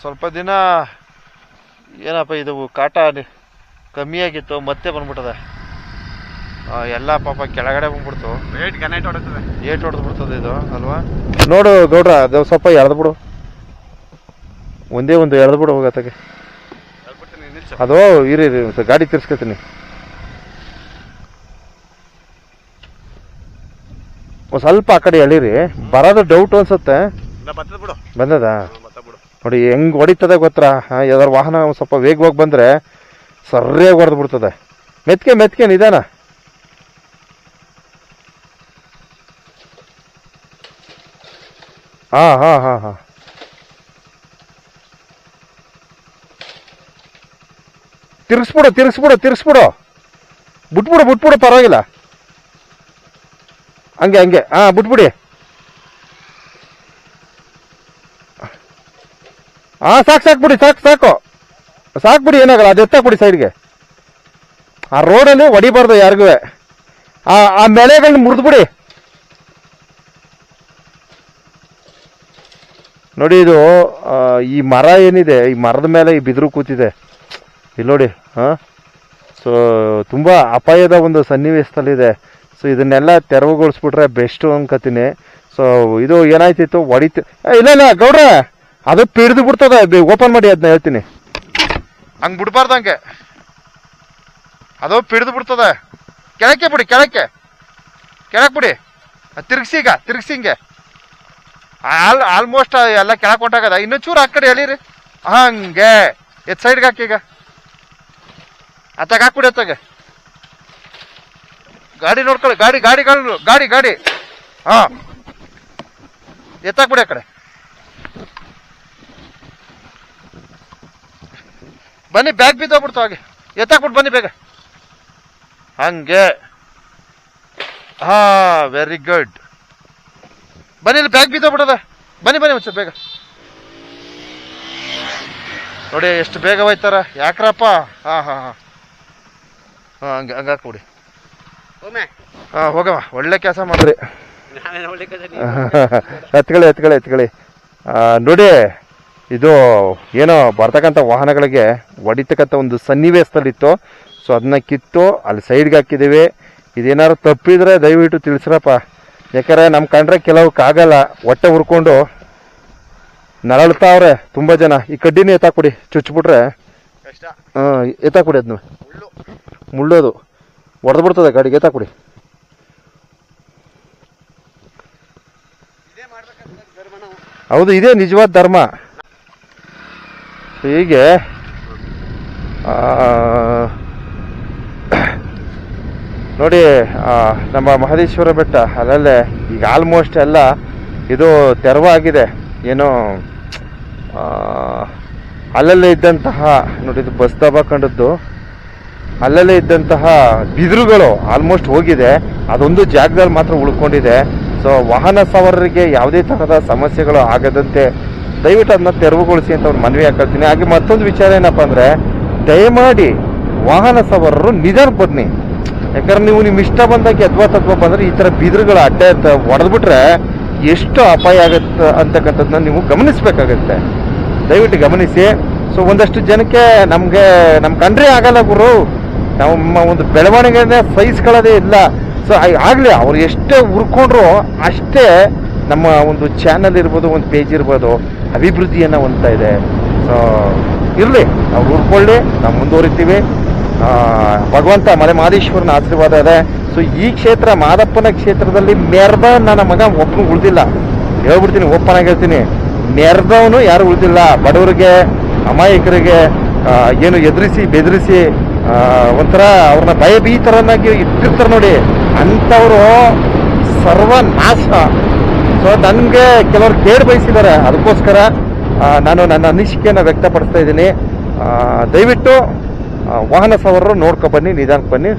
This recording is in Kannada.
ಸ್ವಲ್ಪ ದಿನ ಏನಪ್ಪ ಇದು ಕಾಟ ಕಮ್ಮಿ ಕಮ್ಮಿಯಾಗಿತ್ತು ಮತ್ತೆ ಬಂದ್ಬಿಟ್ಟದೆ. ಆ, ಎಲ್ಲ ಪಾಪ ಕೆಳಗಡೆ ಬಂದ್ಬಿಡ್ತು. ವೇಟ್ ಗನೈಟ್ ಹೊಡುತ್ತದೆ ಏಟ್ ಹೊಡೆದು ಬಿಡ್ತದೆ ಇದು ಅಲ್ವಾ? ನೋಡು ಗೌಡ್ರ ಅದು ಸ್ವಲ್ಪ ಎಳ್ದು ಬಿಡು. ಒಂದೇ ಒಂದು ಎಳ್ದು ಬಿಡು ಹೋಗತ್ತಾಗೆ ಅದು ಇರಿ ಇರಿ ಗಾಡಿ ತಿರ್ಸ್ಕೊತೀನಿ. ಒಂದು ಸ್ವಲ್ಪ ಆ ಕಡೆ ಎಳೀರಿ. ಬರೋದು ಡೌಟ್ ಅನ್ಸುತ್ತೆ. ಇಲ್ಲ ಬರ್ತದ ಬಿಡು. ಬಂದದ. ನೋಡಿ, ಹೆಂಗ್ ಹೊಡಿತದೆ ಗೊತ್ತರ ಯಾವ್ದಾರು ವಾಹನ ಸ್ವಲ್ಪ ವೇಗವಾಗಿ ಬಂದ್ರೆ ಸರಿಯಾಗಿ ಹೊಡೆದು ಬಿಡ್ತದೆ. ಮೆತ್ಕೆ ಮೆತ್ಕೆ ನಿಧಾನ. ಹಾಂ ಹಾಂ ಹಾಂ ಹಾಂ. ತಿರ್ಗಿಸ್ಬಿಡು ತಿರ್ಗಿಸ್ಬಿಡು ತಿರ್ಗಿಸ್ಬಿಡು ಬಿಟ್ಬಿಡು ಬಿಟ್ಬಿಡು, ಪರವಾಗಿಲ್ಲ. ಹಂಗೆ ಹಂಗೆ. ಹಾಂ, ಬಿಟ್ಬಿಡಿ. ಹಾ ಸಾಕು ಸಾಕು ಬಿಡಿ, ಸಾಕು ಸಾಕು. ಸಾಕು ಬಿಡಿ, ಏನಾಗಲ್ಲ, ಅದು ಎತ್ತಾಕ್ ಬಿಡಿ ಸೈಡ್ಗೆ ಆ ರೋಡಲ್ಲಿ ಹೊಡಿಬಾರ್ದು ಯಾರಿಗೂ. ಆ ಆ ಮೆಳೆಗಳನ್ನ ಮುರಿದ್ಬಿಡಿ ನೋಡಿ ಇದು ಈ ಮರ ಏನಿದೆ, ಈ ಮರದ ಮೇಲೆ ಈ ಬಿದಿರು ಕೂತಿದೆ. ಇಲ್ಲಿ ನೋಡಿ ಹಾ ಸೊ ತುಂಬ ಅಪಾಯದ ಒಂದು ಸನ್ನಿವೇಶದಲ್ಲಿದೆ. ಸೊ ಇದನ್ನೆಲ್ಲ ತೆರವುಗೊಳಿಸ್ಬಿಟ್ರೆ ಬೆಸ್ಟ್ ಅನ್ಕೋತೀನಿ. ಸೊ ಇದು ಏನಾಯ್ತಿತ್ತು, ಹೊಡಿತು ಇಲ್ಲ ಇಲ್ಲ, ಗೌಡ್ರ! ಅದು ಪಿಡ್ದು ಬಿಡ್ತದ ಓಪನ್ ಮಾಡಿ ಅದನ್ನ ಹೇಳ್ತೀನಿ. ಹಂಗ್ ಬಿಡ್ಬಾರ್ದ ಹಂಗೆ. ಅದು ಪಿಡ್ದು ಬಿಡ್ತದ. ಕೆಳಕ್ಕೆ ಬಿಡಿ, ಕೆಳಕ್ಕೆ. ಕೆಳಕ್ ಬಿಡಿ. ತಿರ್ಗಿಸಿ ಈಗ, ತಿರ್ಗಿಸಿ ಹಿಂಗೆ. ಆಲ್ ಆಲ್ಮೋಸ್ಟ್ ಎಲ್ಲ ಕೆಳಕ್ ಹೊಂಟಾಗದ. ಇನ್ನೂ ಚೂರು ಆ ಕಡೆ ಎಳೀರಿ. ಹಂಗೆ. ಎತ್ ಸೈಡ್ಗೆ ಹಾಕಿ ಈಗ. ಅತ್ತಾಗ ಹಾಕ್ಬಿಡಿ ಅತ್ತಾಗ. ಗಾಡಿ ನೋಡ್ಕೊಳ್ಳಿ ಗಾಡಿ ಗಾಡಿ ಗಾಡಿ ಗಾಡಿ. ಹಾ. ಎತ್ತಾಕ್ಬಿಡಿ ಆ ಕಡೆ. ಬನ್ನಿ ಬ್ಯಾಗ್ ಬಿದ್ದೋಗ್ಬಿಡ್ತು ಹಾಗೆ. ಎತ್ತಾಕ್ಬಿಟ್ಟು ಬನ್ನಿ ಬೇಗ. ಹಂಗೆ. ಹಾ ವೆರಿ ಗುಡ್ ಬನ್ನಿ ಇಲ್ಲಿ ಬ್ಯಾಗ್ ಬಿದ್ದೋಗ್ಬಿಡದ ಬನ್ನಿ ಬನ್ನಿ ಒಂಚೂರು ಬೇಗ. ನೋಡಿ ಎಷ್ಟು ಬೇಗ ಹೋಯ್ತಾರ. ಯಾಕ್ರಪ್ಪ? ಹಾ ಹಾ ಹಾ. ಹಾ ಹಂಗೆ ಹಂಗಾಕ್ ಒಮ್ಮೆ. ಹಾ ಹೋಗವ. ಒಳ್ಳೆ ಕೆಲಸ ಮಾಡ್ರಿ. ಎತ್ಕೊಳ್ಳಿ ಎತ್ಕೊಳ್ಳಿ ಎತ್ಕೊಳ್ಳಿ. ನೋಡಿ ಇದು ಏನೋ ಬರ್ತಕ್ಕಂಥ ವಾಹನಗಳಿಗೆ ಹೊಡಿತಕ್ಕಂಥ ಒಂದು ಸನ್ನಿವೇಶದಲ್ಲಿತ್ತು. ಸೊ ಅದನ್ನ ಕಿತ್ತು ಅಲ್ಲಿ ಸೈಡ್ಗೆ ಹಾಕಿದ್ದೀವಿ. ಇದೇನಾದ್ರು ತಪ್ಪಿದ್ರೆ ದಯವಿಟ್ಟು ತಿಳಿಸ್ರಪ್ಪ. ಯಾಕಂದ್ರೆ ನಮ್ಮ ಕಂಡ್ರೆ ಕೆಲವಕ್ಕಾಗಲ್ಲ ಹೊಟ್ಟೆ ಹುರ್ಕೊಂಡು ನರಳ್ತಾವ್ರೆ ತುಂಬ ಜನ. ಈ ಕಡ್ಡಿನೇ ಕೊಡಿ ಚುಚ್ಬಿಟ್ರೆ. ಕಷ್ಟ. ಹಾಂ ಎತ್ತಾಕೊಡಿ ಅದನ್ನ ಮುಳ್ಳು. ಮುಳ್ಳೋದು. ಹೊಡೆದು ಬಿಡ್ತದೆ ಗಾಡಿಗೆ ಎತ್ತಾಕೊಡಿ ಹೌದು ಇದೇ ನಿಜವಾದ ಧರ್ಮ. ಹೀಗೆ ನೋಡಿ ನಮ್ಮ ಮಹದೇಶ್ವರ ಬೆಟ್ಟ, ಅಲ್ಲಲ್ಲೇ ಈಗ ಆಲ್ಮೋಸ್ಟ್ ಎಲ್ಲ ಇದು ತೆರವಾಗಿದೆ. ಏನು ಅಲ್ಲಲ್ಲೇ ಇದ್ದಂತಹ, ನೋಡಿ ಇದು ಬಸ್ ದಬ್ಬ ಕಂಡದ್ದು ಅಲ್ಲಲ್ಲೇ ಇದ್ದಂತಹ ಬಿದಿರುಗಳು ಆಲ್ಮೋಸ್ಟ್ ಹೋಗಿದೆ. ಅದೊಂದು ಜಾಗದಲ್ಲಿ ಮಾತ್ರ ಉಳ್ಕೊಂಡಿದೆ. ಸೊ ವಾಹನ ಸವಾರರಿಗೆ ಯಾವುದೇ ತರಹದ ಸಮಸ್ಯೆಗಳು ಆಗದಂತೆ ದಯವಿಟ್ಟು ಅದನ್ನ ತೆರವುಗೊಳಿಸಿ ಅಂತ ಅವ್ರು ಮನವಿ ಹಾಕೊಳ್ತೀನಿ ಹಾಗೆ ಮತ್ತೊಂದು ವಿಚಾರ ಏನಪ್ಪ ಅಂದ್ರೆ, ದಯಮಾಡಿ ವಾಹನ ಸವಾರರು ನಿಧಾನ ಬನ್ನಿ. ಯಾಕಂದ್ರೆ ನೀವು ನಿಮ್ ಇಷ್ಟ ಬಂದಾಗ ಅದ್ವಾ ತದ್ವಾ ಬಂದ್ರೆ ಈ ತರ ಬಿದಿರುಗಳು ಅಡ್ಡ ಹೊಡೆದ್ಬಿಟ್ರೆ ಎಷ್ಟು ಅಪಾಯ ಆಗುತ್ತೆ ಅಂತಕ್ಕಂಥದ್ದನ್ನ ನೀವು ಗಮನಿಸ್ಬೇಕಾಗತ್ತೆ. ದಯವಿಟ್ಟು ಗಮನಿಸಿ. ಸೊ ಒಂದಷ್ಟು ಜನಕ್ಕೆ ನಮ್ಗೆ, ನಮ್ ಕಂಡ್ರೆ ಆಗಲ್ಲ ಗುರು. ನಮ್ಮ ಒಂದು ಬೆಳವಣಿಗೆನ ಸಹಿಸ್ಕೊಳ್ಳೋದೇ ಇಲ್ಲ. ಸೊ ಆಗ್ಲಿ, ಅವ್ರು ಎಷ್ಟೇ ಹುರ್ಕೊಂಡ್ರು ಅಷ್ಟೇ ನಮ್ಮ ಒಂದು ಚಾನಲ್ ಇರ್ಬೋದು, ಒಂದು ಪೇಜ್ ಇರ್ಬೋದು ಅಭಿವೃದ್ಧಿಯನ್ನ ಹೊಂದ್ತಾ ಇದೆ. ಸೊ ಇರಲಿ, ನಾವು ಉಳ್ಕೊಳ್ಳಿ ನಾವು ಮುಂದುವರಿತೀವಿ. ಭಗವಂತ ಮಲೆ ಮಹದೇಶ್ವರನ ಆಶೀರ್ವಾದ ಇದೆ. ಸೊ ಈ ಕ್ಷೇತ್ರ ಮಾದಪ್ಪನ ಕ್ಷೇತ್ರದಲ್ಲಿ ಮೆರ್ದ ನನ್ನ ಮಗ ಒಬ್ಬನು ಉಳಿದಿಲ್ಲ. ಹೇಳ್ಬಿಡ್ತೀನಿ, ಓಪನ್ ಆಗಿ ಹೇಳ್ತೀನಿ. ಮೆರ್ದವನು ಯಾರು ಉಳಿದಿಲ್ಲ. ಬಡವರಿಗೆ, ಅಮಾಯಕರಿಗೆ ಏನು ಎದುರಿಸಿ, ಬೆದರಿಸಿ ಒಂಥರ ಅವ್ರನ್ನ ಭಯಭೀತರನ್ನಾಗಿ ಇಟ್ಟಿರ್ತಾರೆ ನೋಡಿ. ಅಂಥವರು ಸರ್ವನಾಶ. ಸೊ ನನಗೆ ಕೆಲವರು ಕೇಳಿ ಬಯಸಿದ್ದಾರೆ ಅದಕ್ಕೋಸ್ಕರ ನಾನು ನನ್ನ ಅನಿಸಿಕೆಯನ್ನು ವ್ಯಕ್ತಪಡಿಸ್ತಾ ಇದ್ದೀನಿ. ದಯವಿಟ್ಟು ವಾಹನ ಸವಾರರು ನೋಡ್ಕೊ ಬನ್ನಿ, ನಿಧಾನಕ್ಕೆ ಬನ್ನಿ.